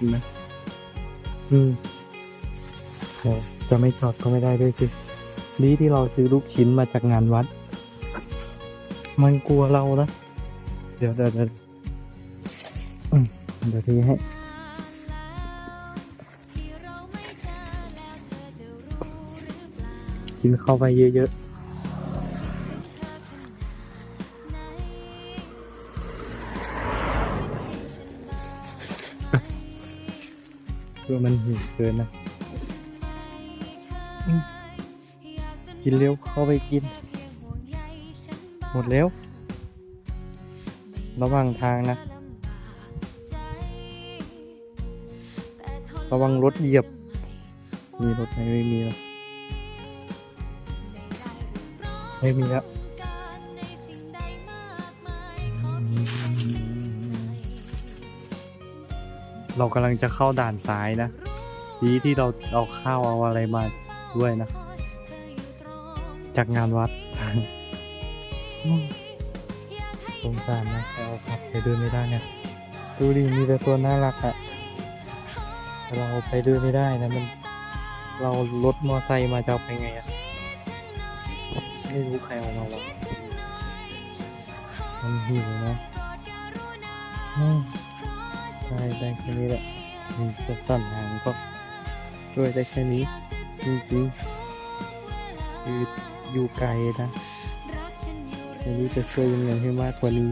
ห็นไหมอืมโอ้จะไม่จอดก็ไม่ได้ด้วยสินี่ที่เราซื้อลูกชิ้นมาจากงานวัด มันกลัวเรานะเดี๋ยวเดี๋ยวเดี๋ยวเดี๋ยวทีให้กินเข้าไปเยอะๆ เพื่อมันหิวเกินนะกินเร็วเข้าไปกิน หมดแล้ว ระว่างทางนะ ระวังรถเหยียบ มีรถไหมไม่มีแล้วไม่มีแล้ว เรากำลังจะเข้าด่านซ้ายนะ ดีที่เราเอาข้าวเอาอะไรมาด้วยนะ จากงานวัดสงสารนะแต่เอาสัตว์ไปด้วยไม่ได้เนี่ยดูดิมีแต่ตัวน่ารักอะเราไปด้วยไม่ได้นะมัน เรารถมอไซค์มาจะเอาไปไงอะไม่รู้ใครเอามาหรอกมันหิวนะ ได้แค่นี้แหละมีจะสั่นหางก็ช่วยได้แค่นี้ จริงๆคืออยู่ไกลนะไม่รู้จะช่วยยังไงให้มากกว่านี้